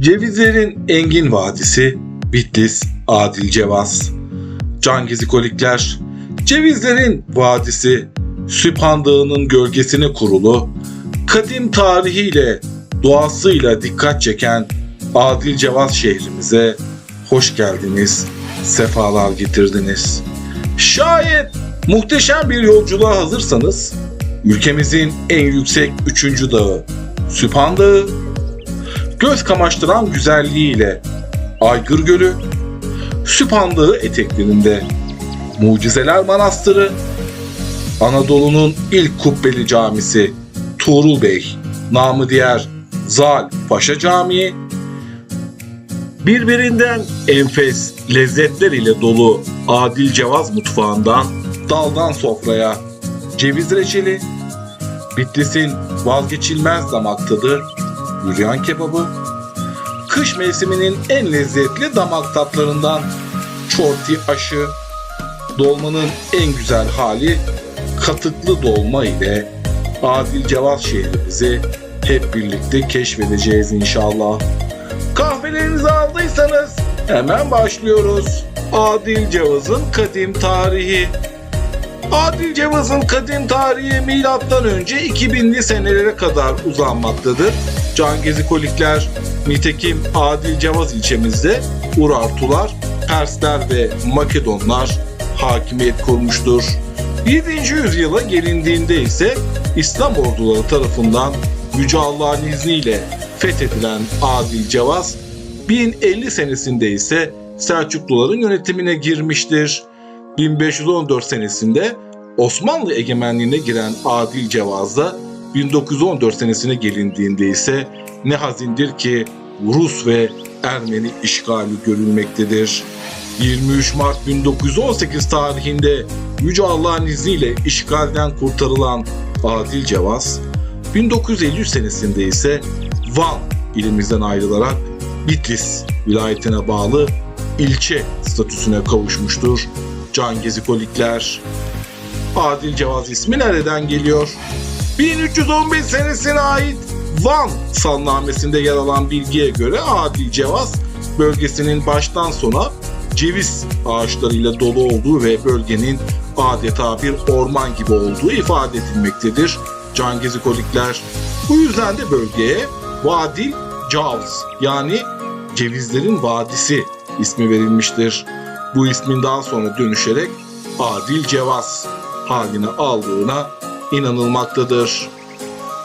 Cevizlerin Engin Vadisi, Bitlis, Adil Cevaz, Cangizikolikler, Cevizlerin Vadisi, Süphan Dağı'nın gölgesine kurulu, kadim tarihiyle, doğasıyla dikkat çeken Adil Cevaz şehrimize hoş geldiniz, sefalar getirdiniz. Şayet muhteşem bir yolculuğa hazırsanız, ülkemizin en yüksek üçüncü dağı, Süphan Dağı, göz kamaştıran güzelliğiyle Aygır Gölü, Süphan Dağı eteklerinde Mucizeler Manastırı, Anadolu'nun ilk kubbeli camisi Tuğrul Bey, namı diğer Zal Paşa Camii, birbirinden enfes lezzetler ile dolu Adil Cevaz mutfağından daldan sofraya ceviz reçeli, Bitlis'in vazgeçilmez damak tadı, büryan kebabı, kış mevsiminin en lezzetli damak tatlarından çorti aşı, dolmanın en güzel hali katıklı dolma ile Adil Cevaz şehrimizi hep birlikte keşfedeceğiz inşallah. Kahvelerinizi aldıysanız hemen başlıyoruz. Adil Cevaz'ın kadim tarihi. Adil Cevaz'ın kadim tarihi milattan önce 2000'li senelere kadar uzanmaktadır. Cangezikolikler, nitekim Adil Cevaz ilçemizde Urartular, Persler ve Makedonlar hakimiyet kurmuştur. 7. yüzyıla gelindiğinde ise İslam orduları tarafından Yüce Allah'ın izniyle fethedilen Adil Cevaz 1050 senesinde ise Selçukluların yönetimine girmiştir. 1514 senesinde Osmanlı egemenliğine giren Adil Cevaz'da 1914 senesine gelindiğinde ise ne hazindir ki Rus ve Ermeni işgali görülmektedir. 23 Mart 1918 tarihinde Yüce Allah'ın izniyle işgalden kurtarılan Adil Cevaz, 1953 senesinde ise Van ilimizden ayrılarak Bitlis vilayetine bağlı ilçe statüsüne kavuşmuştur. Cangezikolikler. Adil Cevaz ismi nereden geliyor? 1315 senesine ait Van salnamesinde yer alan bilgiye göre Adil Cevaz bölgesinin baştan sona ceviz ağaçlarıyla dolu olduğu ve bölgenin adeta bir orman gibi olduğu ifade edilmektedir. Cangezikolikler. Bu yüzden de bölgeye Vadil Cavz yani cevizlerin vadisi ismi verilmiştir. Bu ismin daha sonra dönüşerek Adil Cevaz haline aldığına inanılmaktadır.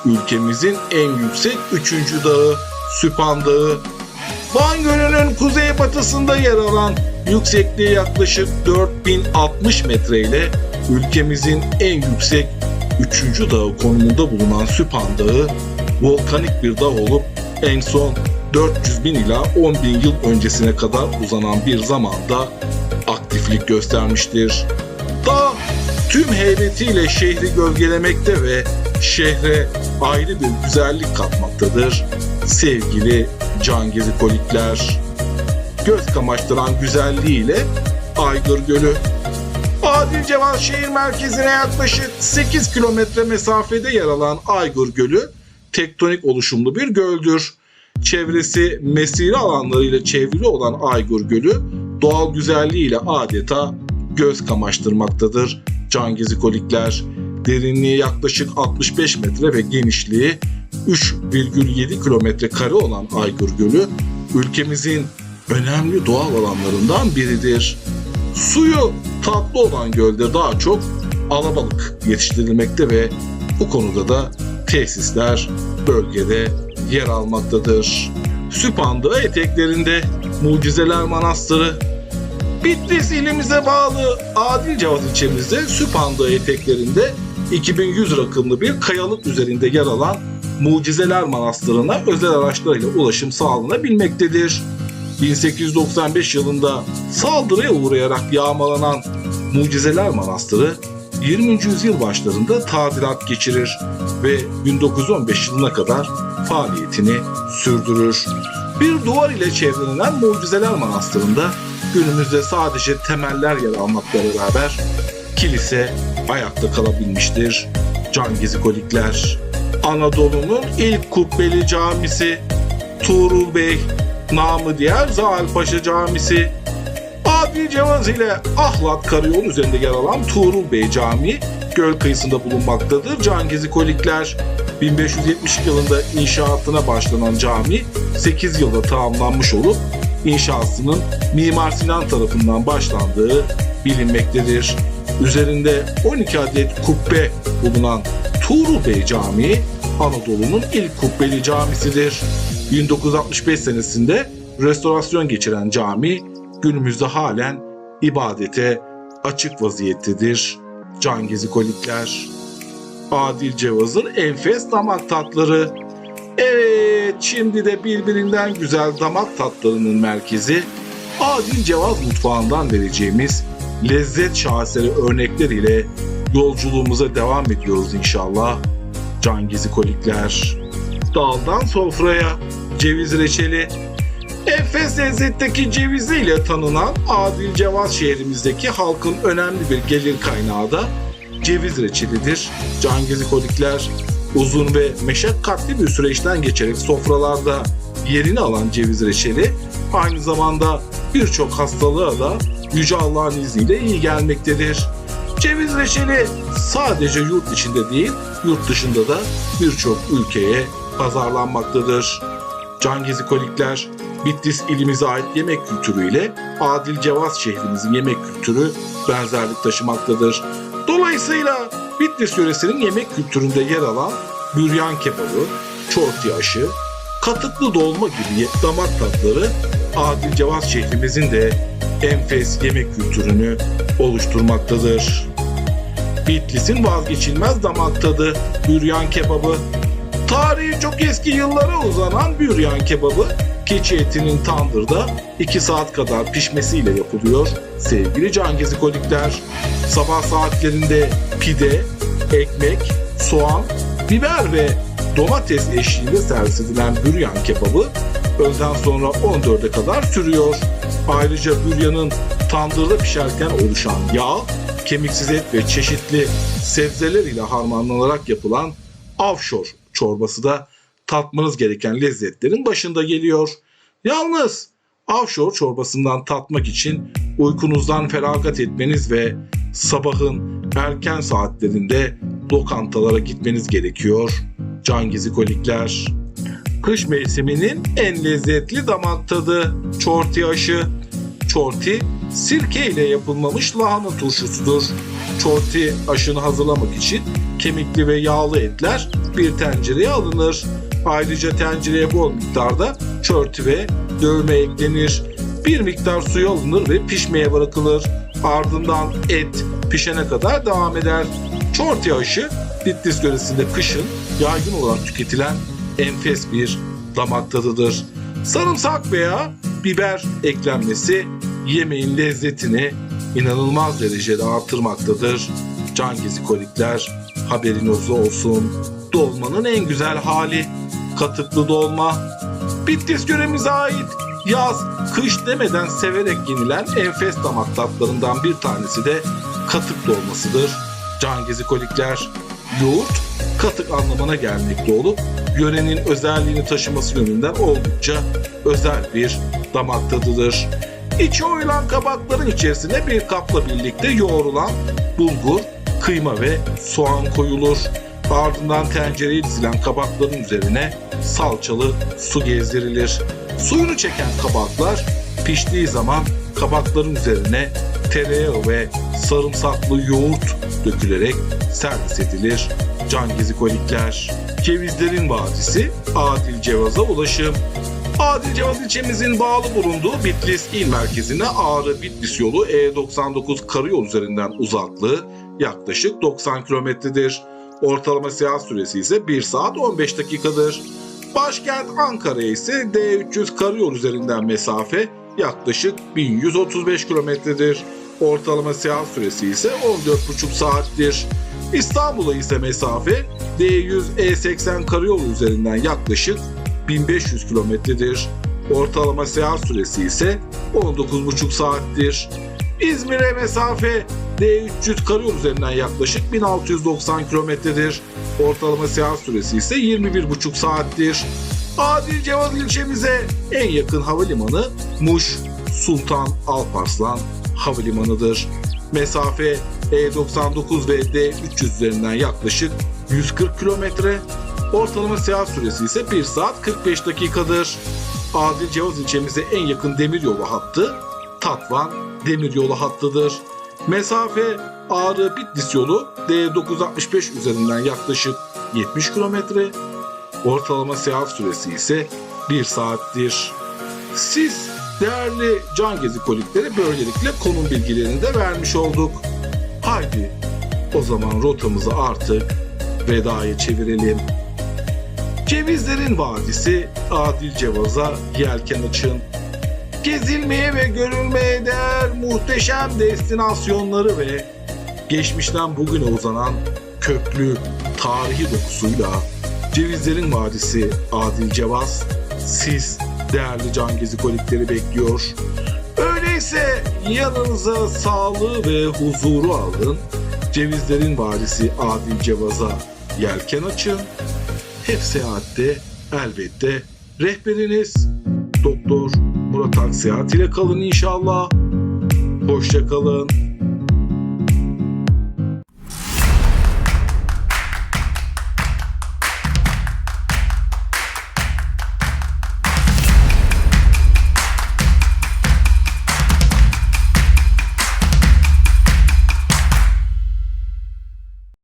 Ülkemizin en yüksek üçüncü dağı Süphan Dağı. Van Gölü'nün kuzeybatısında yer alan yüksekliği yaklaşık 4060 metre ile ülkemizin en yüksek üçüncü dağı konumunda bulunan Süphan Dağı volkanik bir dağ olup en son 400 bin ila 10 bin yıl öncesine kadar uzanan bir zamanda aktiflik göstermiştir. Dağ tüm heybetiyle şehri gölgelemekte ve şehre ayrı bir güzellik katmaktadır. Sevgili Cangezikolikler, göz kamaştıran güzelliğiyle Aygır Gölü. Adil Cevaz şehir merkezine yaklaşık 8 kilometre mesafede yer alan Aygır Gölü tektonik oluşumlu bir göldür. Çevresi mesire alanlarıyla çevrili olan Aygır Gölü doğal güzelliğiyle adeta göz kamaştırmaktadır. Cangezikolikler derinliği yaklaşık 65 metre ve genişliği 3,7 kilometre kare olan Aygır Gölü ülkemizin önemli doğal alanlarından biridir. Suyu tatlı olan gölde daha çok alabalık yetiştirilmekte ve bu konuda da tesisler bölgede yer almaktadır. Süphan Dağı eteklerinde Mucizeler Manastırı, Bitlis ilimize bağlı Adil Cevaz ilçemizde Süphan Dağı eteklerinde 2100 rakımlı bir kayalık üzerinde yer alan Mucizeler Manastırı'na özel araçlarıyla ulaşım sağlanabilmektedir. 1895 yılında saldırıya uğrayarak yağmalanan Mucizeler Manastırı 20. yüzyıl başlarında tadilat geçirir ve 1915 yılına kadar faaliyetini sürdürür. Bir duvar ile çevrelenen Mucizeler Manastırı'nda günümüzde sadece temeller yer almakla beraber kilise ayakta kalabilmiştir. Cangezikolikler, Anadolu'nun ilk kubbeli camisi Tuğrul Bey, namı diğer Zahal Paşa Camisi, Adil Cevaz ile Ahlat Karayolu üzerinde yer alan Tuğrul Bey Camii göl kıyısında bulunmaktadır. Cangezi Kolikler 1572 yılında inşaatına başlanan cami 8 yılda tamamlanmış olup inşasının Mimar Sinan tarafından başlandığı bilinmektedir. Üzerinde 12 adet kubbe bulunan Tuğrul Bey Camii Anadolu'nun ilk kubbeli camisidir. 1965 senesinde restorasyon geçiren cami günümüzde halen ibadete açık vaziyettedir. Cangezi Kolikler Adil Cevaz'ın enfes damak tatları. Evet, şimdi de birbirinden güzel damak tatlarının merkezi Adil Cevaz mutfağından vereceğimiz lezzet şaheseri örnekler ile yolculuğumuza devam ediyoruz inşallah. Cangezi Kolikler. Daldan sofraya ceviz reçeli. Enfes lezzetteki ceviziyle tanınan Adil Cevaz şehrimizdeki halkın önemli bir gelir kaynağı da ceviz reçelidir. Cangezi Kolikler uzun ve meşakkatli bir süreçten geçerek sofralarda yerini alan ceviz reçeli aynı zamanda birçok hastalığa da Yüce Allah'ın izniyle iyi gelmektedir. Ceviz reçeli sadece yurt içinde değil, yurt dışında da birçok ülkeye pazarlanmaktadır. Cangezi Kolikler, Bitlis ilimize ait yemek kültürüyle Adil Cevaz şehrimizin yemek kültürü benzerlik taşımaktadır. Dolayısıyla Bitlis yöresinin yemek kültüründe yer alan büryan kebabı, çorti aşı, katıklı dolma gibi damak tatları Adil Cevaz şehrimizin de enfes yemek kültürünü oluşturmaktadır. Bitlis'in vazgeçilmez damak tadı büryan kebabı. Tarihi çok eski yıllara uzanan büryan kebabı keçi etinin tandırda 2 saat kadar pişmesiyle yapılıyor. Sevgili Cangezi Kolikler, sabah saatlerinde pide, ekmek, soğan, biber ve domates eşliğinde servis edilen büryan kebabı öğleden sonra 14'e kadar sürüyor. Ayrıca büryanın tandırda pişerken oluşan yağ, kemiksiz et ve çeşitli sebzeler ile harmanlanarak yapılan avşor çorbası da tatmanız gereken lezzetlerin başında geliyor. Yalnız avşor çorbasından tatmak için uykunuzdan feragat etmeniz ve sabahın erken saatlerinde lokantalara gitmeniz gerekiyor. Cangizi kolikler. Kış mevsiminin en lezzetli damak tadı çorti aşı. Çorti sirke ile yapılmamış lahana turşusudur. Çorti aşını hazırlamak için kemikli ve yağlı etler bir tencereye alınır. Ayrıca tencereye bol miktarda çörtü ve dövme eklenir. Bir miktar suyu alınır ve pişmeye bırakılır. Ardından et pişene kadar devam eder. Çorti aşı Bitlis yöresinde kışın yaygın olarak tüketilen enfes bir damak tadıdır. Sarımsak veya biber eklenmesi yemeğin lezzetini inanılmaz derecede artırmaktadır. Cangezi kolikler haberiniz olsun. Dolmanın en güzel hali katıklı dolma. Bitlis yöremize ait yaz, kış demeden severek yenilen enfes damak tatlarından bir tanesi de katık dolmasıdır. Cangezi kolikler yoğurt katık anlamına gelmekte olup yörenin özelliğini taşıması yönünden oldukça özel bir damak tadıdır. İçi oyulan kabakların içerisine bir kapla birlikte yoğrulan bulgur, kıyma ve soğan koyulur. Ardından tencereye dizilen kabakların üzerine salçalı su gezdirilir. Suyunu çeken kabaklar piştiği zaman kabakların üzerine tereyağı ve sarımsaklı yoğurt dökülerek servis edilir. Cangezi kolikler, Cevizlerin Vadisi, Adil Cevaz'a ulaşım. Adil Cevaz ilçemizin bağlı bulunduğu Bitlis il merkezine Ağrı Bitlis yolu E99 karayol üzerinden uzaklığı yaklaşık 90 kilometredir. Ortalama seyahat süresi ise 1 saat 15 dakikadır. Başkent Ankara'ya ise D300 karayol üzerinden mesafe yaklaşık 1135 kilometredir. Ortalama seyahat süresi ise 14,5 saattir. İstanbul'a ise mesafe D100 E80 karayolu üzerinden yaklaşık 1500 kilometredir. Ortalama seyahat süresi ise 19,5 saattir. İzmir'e mesafe D300 karayol üzerinden yaklaşık 1690 kilometredir. Ortalama seyahat süresi ise 21,5 saattir. Adil Cevaz ilçemize en yakın havalimanı Muş Sultan Alparslan Havalimanı'dır. Mesafe E99 ve D300 üzerinden yaklaşık 140 kilometre. Ortalama seyahat süresi ise 1 saat 45 dakikadır. Adil Cevaz ilçemize en yakın demiryolu hattı Tatvan demiryolu hattıdır. Mesafe Ağrı Bitlis yolu D965 üzerinden yaklaşık 70 kilometre. Ortalama seyahat süresi ise 1 saattir. Siz değerli can gezi kolikleri böylelikle konum bilgilerini de vermiş olduk. Haydi o zaman rotamızı artık vedaya çevirelim. Cevizlerin Vadisi Adil Cevaz'a yelken açın. Gezilmeye ve görülmeye değer muhteşem destinasyonları ve geçmişten bugüne uzanan köklü tarihi dokusuyla Cevizlerin Vadisi Adil Cevaz siz değerli can gezi kolikleri bekliyor. Öyleyse yanınıza sağlığı ve huzuru alın. Cevizlerin Vadisi Adil Cevaz'a yelken açın. Hep seyahatte elbette rehberiniz Doktor Murat Akseyahat ile kalın inşallah. Hoşça kalın.